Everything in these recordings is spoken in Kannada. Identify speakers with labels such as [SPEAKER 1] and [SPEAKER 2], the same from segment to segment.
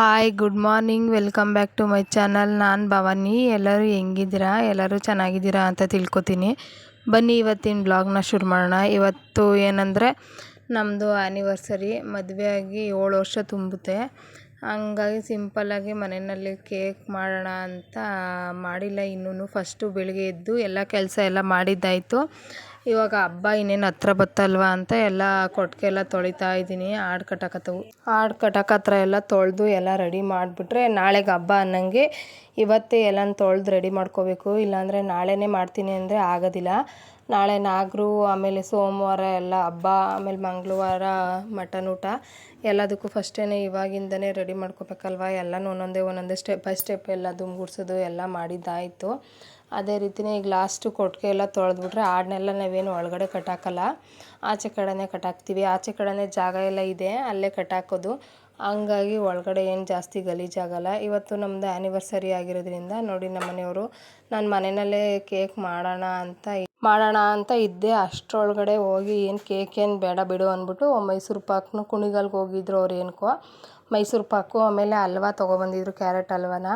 [SPEAKER 1] Hi good morning welcome back to my channel ನಾನು ಭವಾನಿ. ಎಲ್ಲರೂ ಹೆಂಗಿದ್ದೀರಾ? ಎಲ್ಲರೂ ಚೆನ್ನಾಗಿದ್ದೀರಾ ಅಂತ ತಿಳ್ಕೊತೀನಿ. ಬನ್ನಿ, ಇವತ್ತಿನ ಬ್ಲಾಗ್ನ ಶುರು ಮಾಡೋಣ. ಇವತ್ತು ಏನಂದರೆ ನಮ್ಮದು ಆ್ಯನಿವರ್ಸರಿ ಮದುವೆ ಆಗಿ ಏಳು ವರ್ಷ ತುಂಬುತ್ತೆ. ಹಂಗಾಗಿ ಸಿಂಪಲ್ಲಾಗಿ ಮನೆಯಲ್ಲಿ ಕೇಕ್ ಮಾಡೋಣ ಅಂತ ಮಾಡಿಲ್ಲ. ಇನ್ನೂ ಫಸ್ಟು ಬೆಳಗ್ಗೆ ಎದ್ದು ಎಲ್ಲ ಕೆಲಸ ಎಲ್ಲ ಮಾಡಿದ್ದಾಯಿತು. ಇವಾಗ ಹಬ್ಬ ಇನ್ನೇನು ಹತ್ರ ಬತ್ತಲ್ವ ಅಂತ ಎಲ್ಲ ಕೊಟ್ಟಿಗೆ ಎಲ್ಲ ತೊಳಿತಾ ಇದ್ದೀನಿ. ಹಾಡು ಕಟ್ಟಕತ್ತವು ಹಾಡು ಕಟ್ಟಕ್ಕೆ ಹತ್ರ ಎಲ್ಲ ತೊಳೆದು ಎಲ್ಲ ರೆಡಿ ಮಾಡಿಬಿಟ್ರೆ ನಾಳೆಗೆ ಹಬ್ಬ ಅನ್ನಂಗೆ ಇವತ್ತೇ ಎಲ್ಲಾನು ತೊಳೆದು ರೆಡಿ ಮಾಡ್ಕೋಬೇಕು. ಇಲ್ಲಾಂದರೆ ನಾಳೆನೇ ಮಾಡ್ತೀನಿ ಅಂದರೆ ಆಗೋದಿಲ್ಲ. ನಾಳೆ ನಾಗರು, ಆಮೇಲೆ ಸೋಮವಾರ ಎಲ್ಲ ಹಬ್ಬ, ಆಮೇಲೆ ಮಂಗಳವಾರ ಮಟನ್ ಊಟ, ಎಲ್ಲದಕ್ಕೂ ಫಸ್ಟೇ ಇವಾಗಿಂದನೇ ರೆಡಿ ಮಾಡ್ಕೋಬೇಕಲ್ವ? ಎಲ್ಲನೂ ಒಂದೊಂದೇ ಒಂದೊಂದೇ ಸ್ಟೆಪ್ ಬೈ ಸ್ಟೆಪ್ ಎಲ್ಲ ದುಮ್ಗುಡ್ಸೋದು ಎಲ್ಲ ಮಾಡಿದ್ದಾಯಿತು. ಅದೇ ರೀತಿಯೇ ಈಗ ಲಾಸ್ಟು ಕೊಟ್ಟಿಗೆ ಎಲ್ಲ ತೊಳೆದ್ಬಿಟ್ರೆ ಆಡನ್ನೆಲ್ಲ ನಾವೇನು ಒಳಗಡೆ ಕಟ್ಟಾಕಲ್ಲ ಆಚೆ ಕಡೆನೇ ಕಟ್ಟಾಕ್ತೀವಿ ಆಚೆ ಕಡೆನೇ ಜಾಗ ಎಲ್ಲ ಇದೆ. ಅಲ್ಲೇ ಕಟ್ಟಾಕೋದು ಹಂಗಾಗಿ ಒಳಗಡೆ ಏನು ಜಾಸ್ತಿ ಗಲೀಜಾಗಲ್ಲ ಇವತ್ತು ನಮ್ಮದು ಆ್ಯನಿವರ್ಸರಿ ಆಗಿರೋದ್ರಿಂದ ನೋಡಿ ನಮ್ಮ ಮನೆಯವರು, ನಾನು ಮನೆಯಲ್ಲೇ ಕೇಕ್ ಮಾಡೋಣ ಅಂತ ಮಾಡೋಣ ಅಂತ ಇದ್ದೆ. ಅಷ್ಟರೊಳಗಡೆ ಹೋಗಿ ಏನು ಕೇಕ್ ಏನು ಬೇಡ ಬಿಡು ಅಂದ್ಬಿಟ್ಟು ಮೈಸೂರು ಪಾಕ್ನು ಕುಣಿಗಲ್ಗೆ ಹೋಗಿದ್ರು ಅವ್ರು ಏನಕ್ಕೋ. ಮೈಸೂರು ಪಾಕು ಆಮೇಲೆ ಹಲ್ವ ತೊಗೊಬಂದಿದ್ರು ಕ್ಯಾರೆಟ್ ಹಲ್ವಾನ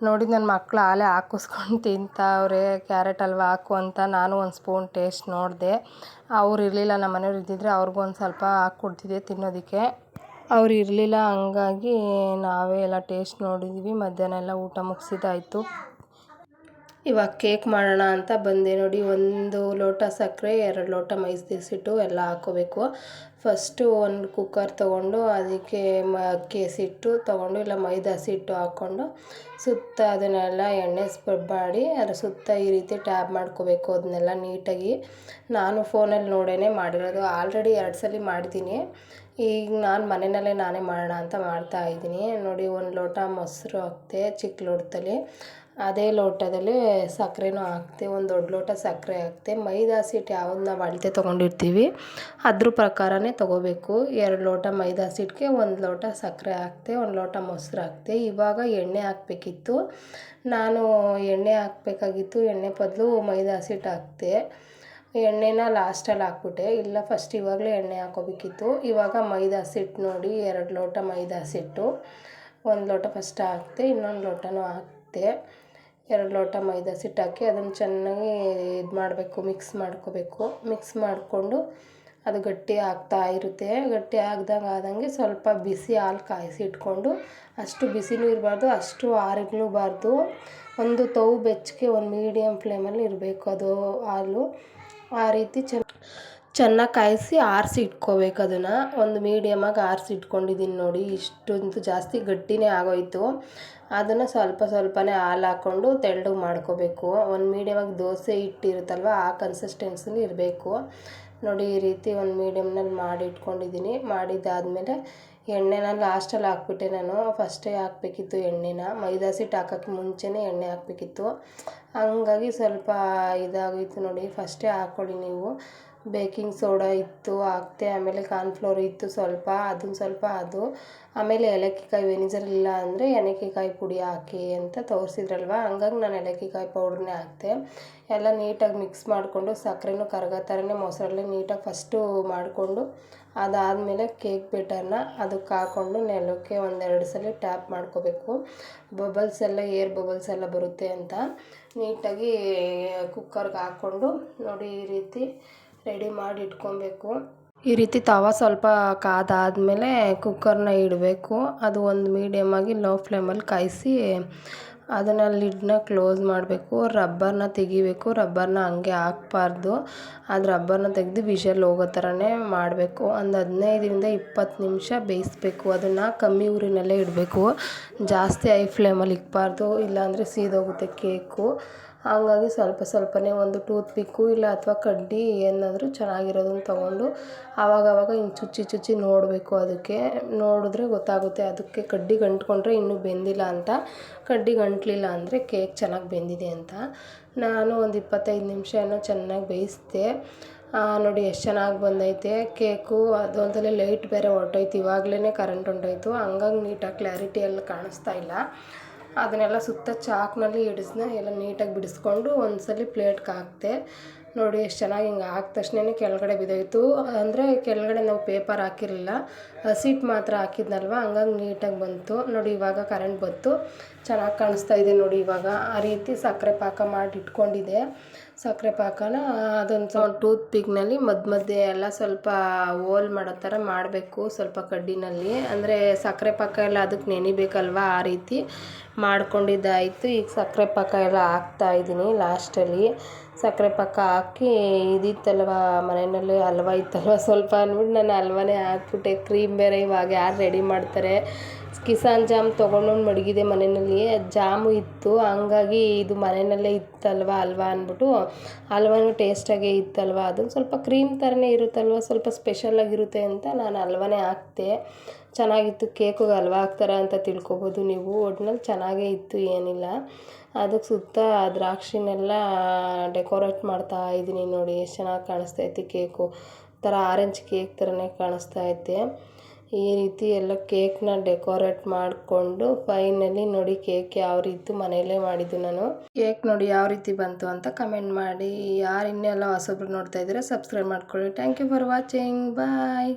[SPEAKER 1] ನೋಡಿ ನನ್ನ ಮಕ್ಕಳು ಆಲೇ ಹಾಕಿಸ್ಕೊಂಡು ತಿಂತಾವ್ರೆ, ಕ್ಯಾರೆಟ್ ಹಲ್ವ ಹಾಕು ಅಂತ ನಾನು ಒಂದು ಸ್ಪೂನ್ ಟೇಸ್ಟ್ ನೋಡಿದೆ. ಅವ್ರು ಇರಲಿಲ್ಲ, ನಮ್ಮ ಮನೆಯವ್ರು ಇದ್ದಿದ್ರೆ ಅವ್ರಿಗೂ ಒಂದು ಸ್ವಲ್ಪ ಹಾಕ್ಕೊಡ್ತಿದ್ದೆ ತಿನ್ನೋದಕ್ಕೆ. ಅವ್ರು ಇರಲಿಲ್ಲ, ಹಂಗಾಗಿ ನಾವೇ ಎಲ್ಲ ಟೇಸ್ಟ್ ನೋಡಿದ್ವಿ, ಮಧ್ಯಾಹ್ನ ಎಲ್ಲ ಊಟ ಮುಗಿಸಿದ್ದಾಯ್ತು. ಇವಾಗ ಕೇಕ್ ಮಾಡೋಣ ಅಂತ ಬಂದೆ ನೋಡಿ, ಒಂದು ಲೋಟ ಸಕ್ಕರೆ, ಎರಡು ಲೋಟ ಮೈಸಿಟ್ಟು ಎಲ್ಲ ಹಾಕೋಬೇಕು ಫಸ್ಟು ಒಂದು ಕುಕ್ಕರ್ ತೊಗೊಂಡು ಅದಕ್ಕೆ ಮ ಅಕ್ಕಿ ಹಸಿಟ್ಟು ತೊಗೊಂಡು ಇಲ್ಲ ಮೈದಾ ಹಸಿಟ್ಟು ಹಾಕ್ಕೊಂಡು ಸುತ್ತ ಅದನ್ನೆಲ್ಲ ಎಣ್ಣೆ ಸ್ಪ್ರೆಡ್ ಮಾಡಿ ಅದ್ರ ಸುತ್ತ ಈ ರೀತಿ ಟ್ಯಾಬ್ ಮಾಡ್ಕೋಬೇಕು ಅದನ್ನೆಲ್ಲ ನೀಟಾಗಿ. ನಾನು ಫೋನಲ್ಲಿ ನೋಡೇ ಮಾಡಿರೋದು. ಆಲ್ರೆಡಿ ಎರಡು ಸಲ ಮಾಡಿದ್ದೀನಿ ಈಗ ನಾನು ಮನೆಯಲ್ಲೇ ನಾನೇ ಮಾಡೋಣ ಅಂತ ಮಾಡ್ತಾ ಇದ್ದೀನಿ. ನೋಡಿ, ಒಂದು ಲೋಟ ಮೊಸರು ಹಾಕ್ತೆ ಚಿಕ್ಕ ಲೋಟದಲ್ಲಿ ಅದೇ ಲೋಟದಲ್ಲಿ ಸಕ್ಕರೆನೂ ಹಾಕ್ತೆ, ಒಂದು ದೊಡ್ಡ ಲೋಟ ಸಕ್ಕರೆ ಹಾಕ್ತೆ. ಮೈದಾ ಹಸಿಟ್ಟು ಯಾವ್ದು ನಾವು ಅಳತೆ ತೊಗೊಂಡಿರ್ತೀವಿ, ಅದ್ರ ಪ್ರಕಾರನೇ ತೊಗೋಬೇಕು. ಎರಡು ಲೋಟ ಮೈದಾ ಹಸಿಟ್ಟಿಗೆ ಒಂದು ಲೋಟ ಸಕ್ಕರೆ ಹಾಕ್ತೆ, ಒಂದು ಲೋಟ ಮೊಸರು ಹಾಕ್ತೆ. ಇವಾಗ ಎಣ್ಣೆ ಹಾಕಬೇಕಿತ್ತು. ನಾನು ಎಣ್ಣೆ ಹಾಕ್ಬೇಕಾಗಿತ್ತು, ಎಣ್ಣೆ ಬದಲು ಮೈದಾ ಹಸಿಟ್ಟು ಹಾಕ್ತೆ. ಎಣ್ಣೆನ ಲಾಸ್ಟಲ್ಲಿ ಹಾಕ್ಬಿಟ್ಟೆ. ಇಲ್ಲ ಫಸ್ಟ್ ಇವಾಗಲೇ ಎಣ್ಣೆ ಹಾಕೋಬೇಕಿತ್ತು. ಇವಾಗ ಮೈದಾ ಹಸಿಟ್ಟು ನೋಡಿ, ಎರಡು ಲೋಟ ಮೈದಾ ಹಸಿಟ್ಟು ಒಂದು ಲೋಟ ಫಸ್ಟ್ ಹಾಕ್ತೆ, ಇನ್ನೊಂದು ಲೋಟನೂ ಹಾಕ್ತೆ. ಎರಡು ಲೋಟ ಮೈದಾ ಸಿಟ್ಟು ಹಾಕಿ ಅದನ್ನು ಚೆನ್ನಾಗಿ ಇದು ಮಾಡಬೇಕು ಮಿಕ್ಸ್ ಮಾಡ್ಕೋಬೇಕು. ಮಿಕ್ಸ್ ಮಾಡಿಕೊಂಡು ಅದು ಗಟ್ಟಿ ಆಗ್ತಾ ಇರುತ್ತೆ. ಗಟ್ಟಿ ಆಗ್ದಂಗೆ ಆದಂಗೆ ಸ್ವಲ್ಪ ಬಿಸಿ ಹಾಲು ಕಾಯಿಸಿ ಇಟ್ಕೊಂಡು ಅಷ್ಟು ಬಿಸಿನೂ ಇರಬಾರ್ದು, ಅಷ್ಟು ಆರಿಗ್ಲೂಬಾರ್ದು ಒಂದು ತೌ ಬೆಚ್ಚಗೆ ಒಂದು ಮೀಡಿಯಮ್ ಫ್ಲೇಮಲ್ಲಿ ಇರಬೇಕು ಅದು ಹಾಲು. ಆ ರೀತಿ ಚೆನ್ನ ಚೆನ್ನಾಗಿ ಕಾಯಿಸಿ ಆರಿಸಿ ಇಟ್ಕೋಬೇಕು ಅದನ್ನು. ಒಂದು ಮೀಡಿಯಮಾಗಿ ಆರಿಸಿ ಇಟ್ಕೊಂಡಿದ್ದೀನಿ ನೋಡಿ, ಇಷ್ಟೊಂದು ಜಾಸ್ತಿ ಗಟ್ಟಿನೇ ಆಗೋಯಿತು. ಅದನ್ನು ಸ್ವಲ್ಪ ಸ್ವಲ್ಪನೇ ಹಾಲು ಹಾಕ್ಕೊಂಡು ತೆಳ್ಳಗೆ ಮಾಡ್ಕೋಬೇಕು. ಒಂದು ಮೀಡಿಯಮಾಗಿ ದೋಸೆ ಹಿಟ್ಟಿರುತ್ತಲ್ವ, ಆ ಕನ್ಸಿಸ್ಟೆನ್ಸಿಲಿ ಇರಬೇಕು. ನೋಡಿ, ಈ ರೀತಿ ಒಂದು ಮೀಡಿಯಮ್ನಲ್ಲಿ ಮಾಡಿ ಇಟ್ಕೊಂಡಿದ್ದೀನಿ ಮಾಡಿದ್ದಾದಮೇಲೆ ಎಣ್ಣೆನ ಲಾಸ್ಟಲ್ಲಿ ಹಾಕ್ಬಿಟ್ಟೆ ನಾನು. ಫಸ್ಟೇ ಹಾಕಬೇಕಿತ್ತು ಎಣ್ಣೆನ. ಮೈದಾ ಸಿಟ್ಟು ಹಾಕೋಕ್ಕೆ ಮುಂಚೆನೇ ಎಣ್ಣೆ ಹಾಕ್ಬೇಕಿತ್ತು. ಹಂಗಾಗಿ ಸ್ವಲ್ಪ ಇದಾಗೋಯಿತು ನೋಡಿ ಫಸ್ಟೇ ಹಾಕ್ಕೊಳ್ಳಿ ನೀವು. ಬೇಕಿಂಗ್ ಸೋಡಾ ಇತ್ತು ಹಾಕ್ದೆ ಆಮೇಲೆ ಕಾರ್ನ್ ಫ್ಲೋರ್ ಇತ್ತು ಸ್ವಲ್ಪ ಅದನ್ನ ಸ್ವಲ್ಪ ಅದು. ಆಮೇಲೆ ಏಲಕ್ಕಿಕಾಯಿ ವೆನಿಜರ್ ಇಲ್ಲ ಅಂದರೆ ಏಲಕ್ಕಿಕಾಯಿ ಪುಡಿ ಹಾಕಿ ಅಂತ ತೋರಿಸಿದ್ರಲ್ವ? ಹಂಗಾಗಿ ನಾನು ಏಲಕ್ಕಿಕಾಯಿ ಪೌಡ್ರನ್ನೇ ಹಾಕಿದೆ ಎಲ್ಲ ನೀಟಾಗಿ ಮಿಕ್ಸ್ ಮಾಡಿಕೊಂಡು ಸಕ್ಕರೆನೂ ಕರಗೋ ಥರನೇ ಮೊಸರಲ್ಲಿ ನೀಟಾಗಿ ಫಸ್ಟು ಮಾಡಿಕೊಂಡು ಅದಾದಮೇಲೆ ಕೇಕ್ ಬೇಟರ್ನ ಅದಕ್ಕೆ ಹಾಕ್ಕೊಂಡು ನೆಲಕ್ಕೆ ಒಂದೆರಡು ಸಲ ಟ್ಯಾಪ್ ಮಾಡ್ಕೋಬೇಕು. ಬಬಲ್ಸ್ ಎಲ್ಲ, ಏರ್ ಬಬಲ್ಸ್ ಎಲ್ಲ ಬರುತ್ತೆ ಅಂತ. ನೀಟಾಗಿ ಕುಕ್ಕರ್ಗೆ ಹಾಕ್ಕೊಂಡು ನೋಡಿ ಈ ರೀತಿ ರೆಡಿ ಮಾಡಿ ಇಟ್ಕೊಬೇಕು. ಈ ರೀತಿ ತವ ಸ್ವಲ್ಪ ಕಾದಾದಮೇಲೆ ಕುಕ್ಕರ್ನ ಇಡಬೇಕು. ಅದು ಒಂದು ಮೀಡಿಯಮಾಗಿ ಲೋ ಫ್ಲೇಮಲ್ಲಿ ಕಾಯಿಸಿ ಅದನ್ನು ಲಿಡ್ನ ಕ್ಲೋಸ್ ಮಾಡಬೇಕು. ರಬ್ಬರ್ನ ತೆಗಿಬೇಕು. ರಬ್ಬರ್ನ ಹಂಗೆ ಹಾಕ್ಬಾರ್ದು. ಅದು ರಬ್ಬರ್ನ ತೆಗೆದು ವಿಷಲ್ ಹೋಗೋ ಥರನೇ ಮಾಡಬೇಕು. ಒಂದು ಹದಿನೈದರಿಂದ ಇಪ್ಪತ್ತು ನಿಮಿಷ ಬೇಯಿಸ್ಬೇಕು. ಅದನ್ನು ಕಮ್ಮಿ ಊರಿನಲ್ಲೇ ಇಡಬೇಕು. ಜಾಸ್ತಿ ಐ ಫ್ಲೇಮಲ್ಲಿ ಇಕ್ಬಾರ್ದು. ಇಲ್ಲಾಂದರೆ ಸೀದೋಗುತ್ತೆ ಕೇಕು ಹಂಗಾಗಿ ಸ್ವಲ್ಪ ಸ್ವಲ್ಪನೇ ಒಂದು ಟೂತ್ ಪಿಕ್ಕು ಇಲ್ಲ ಅಥವಾ ಕಡ್ಡಿ ಏನಾದರೂ ಚೆನ್ನಾಗಿರೋದನ್ನ ತೊಗೊಂಡು ಆವಾಗವಾಗ ಹಿಂಗೆ ಚುಚ್ಚಿ ಚುಚ್ಚಿ ನೋಡಬೇಕು ಅದಕ್ಕೆ. ನೋಡಿದ್ರೆ ಗೊತ್ತಾಗುತ್ತೆ ಅದಕ್ಕೆ ಕಡ್ಡಿ ಗಂಟ್ಕೊಂಡ್ರೆ ಇನ್ನೂ ಬೆಂದಿಲ್ಲ ಅಂತ. ಕಡ್ಡಿ ಗಂಟ್ಲಿಲ್ಲ ಅಂದರೆ ಕೇಕ್ ಚೆನ್ನಾಗಿ ಬೆಂದಿದೆ ಅಂತ. ನಾನು ಒಂದು ಇಪ್ಪತ್ತೈದು ನಿಮಿಷ ಏನೋ ಚೆನ್ನಾಗಿ ಬೇಯಿಸಿದೆ. ನೋಡಿ ಎಷ್ಟು ಚೆನ್ನಾಗಿ ಬಂದೈತೆ. ಕೇಕು ಅದು ಅಲ್ಲದೆ ಲೈಟ್ ಬೇರೆ ಹೊರ್ಟೋಯ್ತು ಇವಾಗಲೇ ಕರೆಂಟ್ ಹೊಂಟೋಯ್ತು ಹಂಗಾಗಿ ನೀಟಾಗಿ ಕ್ಲಾರಿಟಿ ಎಲ್ಲ ಕಾಣಿಸ್ತಾ ಇಲ್ಲ. ಅದನ್ನೆಲ್ಲ ಸುತ್ತ ಚಾಕ್ನಲ್ಲಿ ಹಿಡಿಸ್ನ ಎಲ್ಲ ನೀಟಾಗಿ ಬಿಡಿಸ್ಕೊಂಡು ಒಂದು ಸಲ ಪ್ಲೇಟ್ಗೆ ಹಾಕಿದೆ ನೋಡಿ ಎಷ್ಟು ಚೆನ್ನಾಗಿ ಹಿಂಗೆ ಹಾಕಿದ ತಕ್ಷಣ ಕೆಳಗಡೆ ಬಿದ್ದೋಯ್ತು. ಅಂದರೆ ಕೆಳಗಡೆ ನಾವು ಪೇಪರ್ ಹಾಕಿರಲಿಲ್ಲ. ಸೀಟ್ ಮಾತ್ರ ಹಾಕಿದ್ನಲ್ವ? ಹಂಗಾಗಿ ನೀಟಾಗಿ ಬಂತು. ನೋಡಿ ಇವಾಗ ಕರೆಂಟ್ ಬಂತು. ಚೆನ್ನಾಗಿ ಕಾಣಿಸ್ತಾ ಇದೆ ನೋಡಿ ಇವಾಗ. ಆ ರೀತಿ ಸಕ್ಕರೆ ಪಾಕ ಮಾಡಿ ಇಟ್ಕೊಂಡಿದ್ದೆ ಸಕ್ಕರೆ ಪಾಕನ ಅದೊಂದು ಟೂತ್ ಪಿಕ್ನಲ್ಲಿ ಮಧ್ಯ ಮಧ್ಯೆ ಎಲ್ಲ ಸ್ವಲ್ಪ ಹೋಲ್ ಮಾಡೋ ಥರ ಮಾಡಬೇಕು ಸ್ವಲ್ಪ ಕಡ್ಡಿನಲ್ಲಿ. ಅಂದರೆ ಸಕ್ಕರೆ ಪಾಕ ಎಲ್ಲ ಅದಕ್ಕೆ ನೆನಿಬೇಕಲ್ವ ಆ ರೀತಿ ಮಾಡ್ಕೊಂಡಿದ್ದಾಯಿತು. ಈಗ ಸಕ್ಕರೆ ಪಾಕ ಎಲ್ಲ ಹಾಕ್ತಾ ಇದ್ದೀನಿ ಲಾಸ್ಟಲ್ಲಿ ಸಕ್ಕರೆ ಪಾಕ ಹಾಕಿ ಇದಿತ್ತಲ್ವ ಮನೆಯಲ್ಲಿ ಹಲ್ವ ಇತ್ತಲ್ವ ಸ್ವಲ್ಪ ಅಂದ್ಬಿಟ್ಟು ನಾನು ಹಲ್ವನೇ ಹಾಕ್ಬಿಟ್ಟೆ. ಕ್ರೀಮ್ ಬೇರೆ ಇವಾಗ ಯಾರು ರೆಡಿ ಮಾಡ್ತಾರೆ? ಕಿಸಾನ್ ಜಾಮ್ ತೊಗೊಂಡು ಮಡಗಿದೆ ಮನೆಯಲ್ಲಿ. ಜಾಮು ಇತ್ತು. ಹಂಗಾಗಿ ಇದು ಮನೆಯಲ್ಲೇ ಇತ್ತಲ್ವ ಅಲ್ವಾ ಅಂದ್ಬಿಟ್ಟು ಹಲ್ವಾನೂ ಟೇಸ್ಟಾಗೇ ಇತ್ತಲ್ವ? ಅದೊಂದು ಸ್ವಲ್ಪ ಕ್ರೀಮ್ ಥರನೇ ಇರುತ್ತಲ್ವ? ಸ್ವಲ್ಪ ಸ್ಪೆಷಲಾಗಿರುತ್ತೆ ಅಂತ ನಾನು ಹಲ್ವಾನೇ ಹಾಕ್ದೆ. ಚೆನ್ನಾಗಿತ್ತು. ಕೇಕಿಗೆ ಹಲ್ವಾ ಹಾಕ್ತಾರೆ ಅಂತ ತಿಳ್ಕೊಬೋದು ನೀವು. ಒಟ್ನಲ್ಲಿ ಚೆನ್ನಾಗೇ ಇತ್ತು, ಏನಿಲ್ಲ. ಅದಕ್ಕೆ ಸುತ್ತ ದ್ರಾಕ್ಷಿನೆಲ್ಲ ಡೆಕೋರೇಟ್ ಮಾಡ್ತಾ ಇದ್ದೀನಿ ನೋಡಿ. ಎಷ್ಟು ಚೆನ್ನಾಗಿ ಕಾಣಿಸ್ತೈತೆ ಕೇಕು ಥರ ಆರೆಂಜ್ ಕೇಕ್ ಥರನೇ ಕಾಣಿಸ್ತಾ ಐತೆ. ಈ ರೀತಿ ಎಲ್ಲ ಕೇಕ್ನ ಡೆಕೋರೇಟ್ ಮಾಡಿಕೊಂಡು ಫೈನಲಿ ನೋಡಿ ಕೇಕ್ ಯಾವ ರೀತಿ ಮನೆಯಲ್ಲೇ ಮಾಡಿದ್ದು ನಾನು. ಕೇಕ್ ನೋಡಿ ಯಾವ ರೀತಿ ಬಂತು ಅಂತ ಕಮೆಂಟ್ ಮಾಡಿ. ಯಾರು ಇನ್ನೆಲ್ಲ ಹೊಸಬ್ರು ನೋಡ್ತಾ ಇದ್ದೀರಾ ಸಬ್ಸ್ಕ್ರೈಬ್ ಮಾಡ್ಕೊಳ್ಳಿ. Thank you for watching bye